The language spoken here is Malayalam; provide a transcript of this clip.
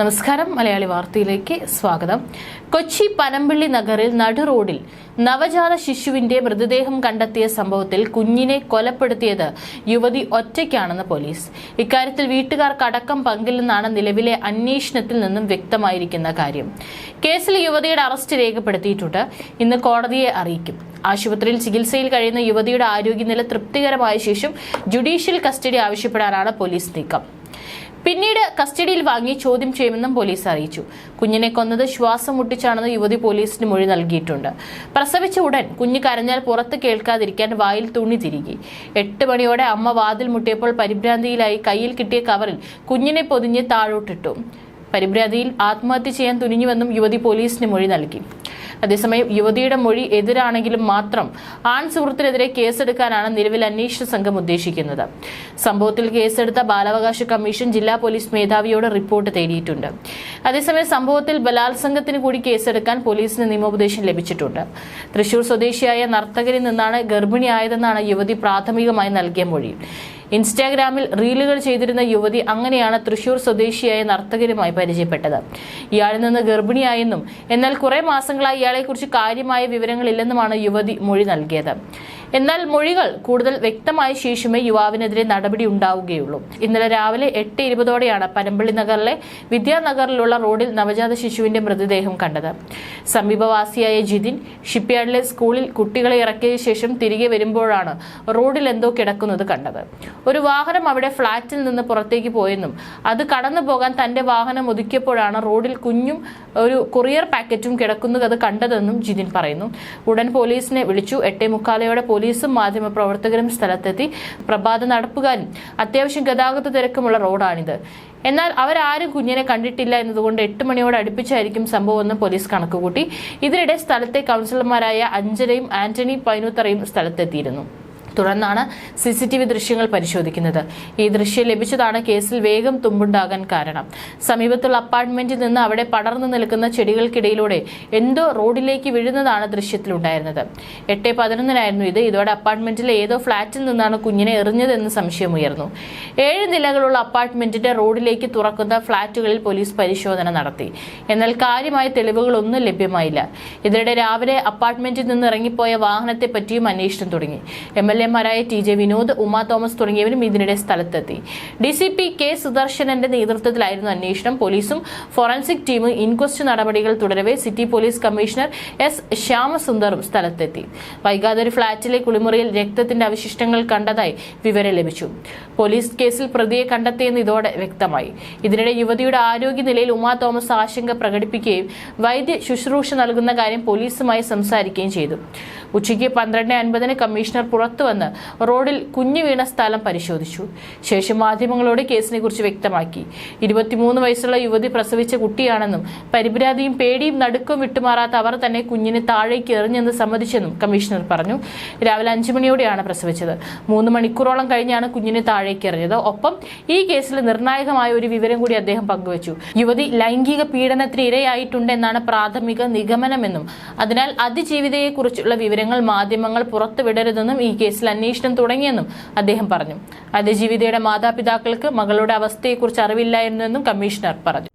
നമസ്കാരം. മലയാളി വാർത്തയിലേക്ക് സ്വാഗതം. കൊച്ചി പനമ്പിള്ളി നഗറിൽ നടു റോഡിൽ നവജാത ശിശുവിന്റെ മൃതദേഹം കണ്ടെത്തിയ സംഭവത്തിൽ കുഞ്ഞിനെ കൊലപ്പെടുത്തിയത് യുവതി ഒറ്റയ്ക്കാണെന്ന് പോലീസ്. ഇക്കാര്യത്തിൽ വീട്ടുകാർക്ക് അടക്കം പങ്കില്ലെന്നാണ് നിലവിലെ അന്വേഷണത്തിൽ നിന്നും വ്യക്തമായിരിക്കുന്ന കാര്യം. കേസിൽ യുവതിയുടെ അറസ്റ്റ് രേഖപ്പെടുത്തിയിട്ടുണ്ട്. ഇന്ന് കോടതിയെ അറിയിക്കും. ആശുപത്രിയിൽ ചികിത്സയിൽ കഴിയുന്ന യുവതിയുടെ ആരോഗ്യനില തൃപ്തികരമായ ശേഷം ജുഡീഷ്യൽ കസ്റ്റഡി ആവശ്യപ്പെടാനാണ് പോലീസ് നീക്കം. പിന്നീട് കസ്റ്റഡിയിൽ വാങ്ങി ചോദ്യം ചെയ്യുമെന്നും പോലീസ് അറിയിച്ചു. കുഞ്ഞിനെ കൊന്നത് ശ്വാസം മുട്ടിച്ചാണെന്ന് യുവതി പോലീസിന് മൊഴി നൽകിയിട്ടുണ്ട്. പ്രസവിച്ച ഉടൻ കുഞ്ഞ് കരഞ്ഞാൽ പുറത്ത് കേൾക്കാതിരിക്കാൻ വായിൽ തുണി തിരികെ. എട്ട് മണിയോടെ അമ്മ വാതിൽ മുട്ടിയപ്പോൾ പരിഭ്രാന്തിയിലായി കയ്യിൽ കിട്ടിയ കവറിൽ കുഞ്ഞിനെ പൊതിഞ്ഞ് താഴോട്ടിട്ടു. പരിഭ്രാന്തിയിൽ ആത്മഹത്യ ചെയ്യാൻ തുനിഞ്ഞുവെന്നും യുവതി പോലീസിന് മൊഴി നൽകി. അതേസമയം യുവതിയുടെ മൊഴി എതിരാണെങ്കിലും മാത്രം ആൺ സുഹൃത്തിനെതിരെ കേസെടുക്കാനാണ് നിലവിൽ അന്വേഷണ സംഘം ഉദ്ദേശിക്കുന്നത്. സംഭവത്തിൽ കേസെടുത്ത ബാലാവകാശ കമ്മീഷൻ ജില്ലാ പോലീസ് മേധാവിയോട് റിപ്പോർട്ട് തേടിയിട്ടുണ്ട്. അതേസമയം സംഭവത്തിൽ ബലാത്സംഗത്തിന് കൂടി കേസെടുക്കാൻ പോലീസിന് നിയമോപദേശം ലഭിച്ചിട്ടുണ്ട്. തൃശൂർ സ്വദേശിയായ നർത്തകരിൽ നിന്നാണ് ഗർഭിണിയായതെന്നാണ് യുവതി പ്രാഥമികമായി നൽകിയ മൊഴി. ഇൻസ്റ്റാഗ്രാമിൽ റീലുകൾ ചെയ്തിരുന്ന യുവതി അങ്ങനെയാണ് തൃശൂർ സ്വദേശിയായ നർത്തകരുമായി പരിചയപ്പെട്ടത്. ഇയാളിൽ നിന്ന് ഗർഭിണിയായെന്നും എന്നാൽ കുറെ മാസങ്ങളായി ഇയാളെക്കുറിച്ച് കാര്യമായ വിവരങ്ങളില്ലെന്നുമാണ് യുവതി മൊഴി നൽകിയത്. എന്നാൽ മൊഴികൾ കൂടുതൽ വ്യക്തമായ ശേഷമേ യുവാവിനെതിരെ നടപടി ഉണ്ടാവുകയുള്ളൂ. ഇന്നലെ രാവിലെ എട്ട് ഇരുപതോടെയാണ് പരമ്പള്ളി നഗറിലെ വിദ്യാനഗറിലുള്ള റോഡിൽ നവജാത ശിശുവിന്റെ മൃതദേഹം കണ്ടത്. സമീപവാസിയായ ജിതിൻ ഷിപ്പ്യാർഡിലെ സ്കൂളിൽ കുട്ടികളെ ഇറക്കിയ ശേഷം തിരികെ വരുമ്പോഴാണ് റോഡിൽ എന്തോ കിടക്കുന്നത് കണ്ടത്. ഒരു വാഹനം അവിടെ ഫ്ളാറ്റിൽ നിന്ന് പുറത്തേക്ക് പോയെന്നും അത് കടന്നു പോകാൻ തന്റെ വാഹനം ഒതുക്കിയപ്പോഴാണ് റോഡിൽ കുഞ്ഞും ഒരു കൊറിയർ പാക്കറ്റും കിടക്കുന്നത് കണ്ടതെന്നും ജിതിൻ പറയുന്നു. ഉടൻ പോലീസിനെ വിളിച്ചു. എട്ടേ മുക്കാലയോടെ പോലീസും മാധ്യമപ്രവർത്തകരും സ്ഥലത്തെത്തി പ്രഭാത നടപ്പുകാരും അത്യാവശ്യം ഗതാഗത തിരക്കുമുള്ള റോഡാണിത്. എന്നാൽ അവരാരും കുഞ്ഞിനെ കണ്ടിട്ടില്ല എന്നതുകൊണ്ട് എട്ട് മണിയോട് അടുപ്പിച്ചായിരിക്കും സംഭവമെന്ന് പോലീസ് കണക്കുകൂട്ടി. ഇതിനിടെ സ്ഥലത്തെ കൗൺസിലർമാരായ അഞ്ജലയും ആന്റണി പൈനൂത്തറയും സ്ഥലത്തെത്തിയിരുന്നു. തുടർന്നാണ് സി സി ടി വി ദൃശ്യങ്ങൾ പരിശോധിക്കുന്നത്. ഈ ദൃശ്യം ലഭിച്ചതാണ് കേസിൽ വേഗം തുമ്പുണ്ടാകാൻ കാരണം. സമീപത്തുള്ള അപ്പാർട്ട്മെന്റിൽ നിന്ന് അവിടെ പടർന്നു നിൽക്കുന്ന ചെടികൾക്കിടയിലൂടെ എന്തോ റോഡിലേക്ക് വീഴുന്നതാണ് ദൃശ്യത്തിലുണ്ടായിരുന്നത്. എട്ട് പതിനൊന്നിനായിരുന്നു ഇത്. ഇതോടെ അപ്പാർട്ട്മെന്റിലെ ഏതോ ഫ്ളാറ്റിൽ നിന്നാണ് കുഞ്ഞിനെ എറിഞ്ഞതെന്ന് സംശയമുയർന്നു ഏഴ് നിലകളുള്ള അപ്പാർട്ട്മെന്റിന്റെ റോഡിലേക്ക് തുറക്കുന്ന ഫ്ളാറ്റുകളിൽ പോലീസ് പരിശോധന നടത്തി. എന്നാൽ കാര്യമായ തെളിവുകളൊന്നും ലഭ്യമായില്ല. ഇതിനിടെ രാവിലെ അപ്പാർട്ട്മെന്റിൽ നിന്ന് ഇറങ്ങിപ്പോയ വാഹനത്തെ പറ്റിയും അന്വേഷണം തുടങ്ങി. എം എൽ എമാരായ ടി ജെ വിനോദ് ഉമ തോമസ് തുടങ്ങിയവരും ഇതിനിടെ സ്ഥലത്തെത്തി. ഡി സി പി കെ സുദർശനന്റെ നേതൃത്വത്തിലായിരുന്നു അന്വേഷണം. പോലീസും ഫോറൻസിക് ടീമും ഇൻക്വസ്റ്റ് നടപടികൾ തുടരവെ സിറ്റി പോലീസ് കമ്മീഷണർ എസ് ശ്യാമസുന്ദറും സ്ഥലത്തെത്തി. വൈകാതെ ഒരു ഫ്ളാറ്റിലെ കുളിമുറിയിൽ രക്തത്തിന്റെ അവശിഷ്ടങ്ങൾ കണ്ടതായി വിവരം ലഭിച്ചു. പോലീസ് കേസിൽ പ്രതിയെ കണ്ടെത്തിയെന്ന് ഇതോടെ വ്യക്തമായി. ഇതിനിടെ യുവതിയുടെ ആരോഗ്യനിലയിൽ ഉമാ തോമസ് ആശങ്ക പ്രകടിപ്പിക്കുകയും വൈദ്യ ശുശ്രൂഷ നൽകുന്ന കാര്യം പോലീസുമായി സംസാരിക്കുകയും ചെയ്തു. ഉച്ചയ്ക്ക് പന്ത്രണ്ട് അൻപതിന് കമ്മീഷണർ പുറത്തുവന്ന് റോഡിൽ കുഞ്ഞു വീണ സ്ഥലം പരിശോധിച്ചു. ശേഷം മാധ്യമങ്ങളോട് കേസിനെ കുറിച്ച് വ്യക്തമാക്കി. ഇരുപത്തിമൂന്ന് വയസ്സുള്ള യുവതി പ്രസവിച്ച കുട്ടിയാണെന്നും പരിഭ്രാതിയും പേടിയും നടുക്കും വിട്ടുമാറാത്ത അവർ തന്നെ കുഞ്ഞിനെ താഴേക്ക് എറിഞ്ഞെന്ന് സമ്മതിച്ചെന്നും കമ്മീഷണർ പറഞ്ഞു. രാവിലെ അഞ്ചു മണിയോടെയാണ് പ്രസവിച്ചത്. മൂന്ന് മണിക്കൂറോളം കഴിഞ്ഞാണ് കുഞ്ഞിനെ താഴേക്ക് എറിഞ്ഞത്. ഒപ്പം ഈ കേസിൽ നിർണായകമായ ഒരു വിവരം കൂടി അദ്ദേഹം പങ്കുവച്ചു. യുവതി ലൈംഗിക പീഡനത്തിന് ഇരയായിട്ടുണ്ടെന്നാണ് പ്രാഥമിക നിഗമനമെന്നും അതിനാൽ അതിജീവിതയെക്കുറിച്ചുള്ള വിവരങ്ങൾ മാധ്യമങ്ങൾ പുറത്തുവിടരുതെന്നും ഈ കേസിൽ അന്വേഷണം തുടങ്ങിയെന്നും അദ്ദേഹം പറഞ്ഞു. അതിജീവിതയുടെ മാതാപിതാക്കൾക്ക് മകളുടെ അവസ്ഥയെക്കുറിച്ച് അറിവില്ലായിരുന്നുവെന്നും കമ്മീഷണർ പറഞ്ഞു.